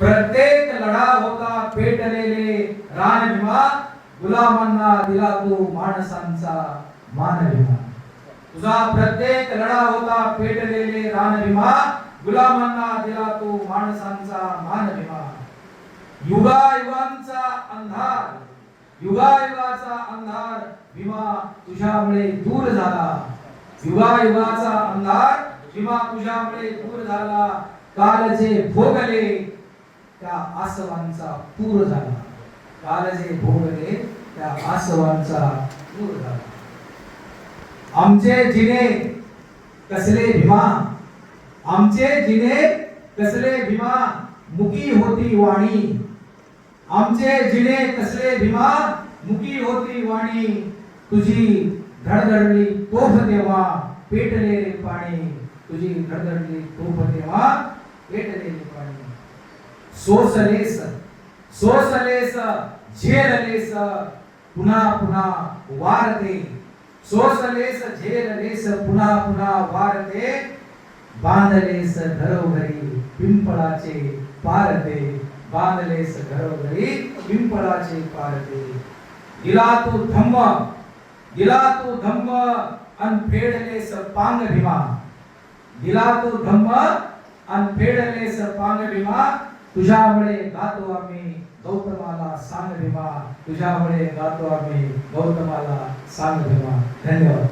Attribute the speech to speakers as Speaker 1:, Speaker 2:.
Speaker 1: प्रत्येक लढा होता पेटलेले रान गुलामांना दिला तू माणसांचा मानविमा तुझा प्रत्येक लढा होता पेटलेले रान गुलामांना दिला तू माणसांचा मानविमा भीमा युगायुगांचा अंधार युगायुगाचा अंधार विमा तुझ्यामुळे दूर झाला. युगायुगाचा अंधार विमा तुझ्यामुळे दूर झाला. कालचे भोगले त्या आसवांचा पूर झाला. काल जे भोगले त्या आसवांचा पूर झाला. आमचे जिने कसले भीमा आमचे जिने कसले भीमा मुकी होती वाणी. आमचे जिने कसले भीमा मुकी होती वाणी. तुझी धडधडली तोफ देवा पेटलेले पाणी. तुझी धडधडली तोफ देवा पेटलेले पाणी. सोसलेस सोसलेस झेललेस पुन्हा पुन्हा वारते. सोसलेस झेललेस पुन्हा पुन्हा वारते. बांधलेस घरोघरी पिंपळाचे पारते. बांधलेस घरोघरी पिंपळाचे पारते. दिला तू धम्म दिला तू धम्म अन फेडलेस पांग भीमा दिला तू धम्म अन फेडलेस पांग भीमा तुझ्यामुळे गातो आम्ही गौतमाला सांग भीमा तुझ्यामुळे गातो आम्ही गौतमाला सांग भीमा धन्यवाद.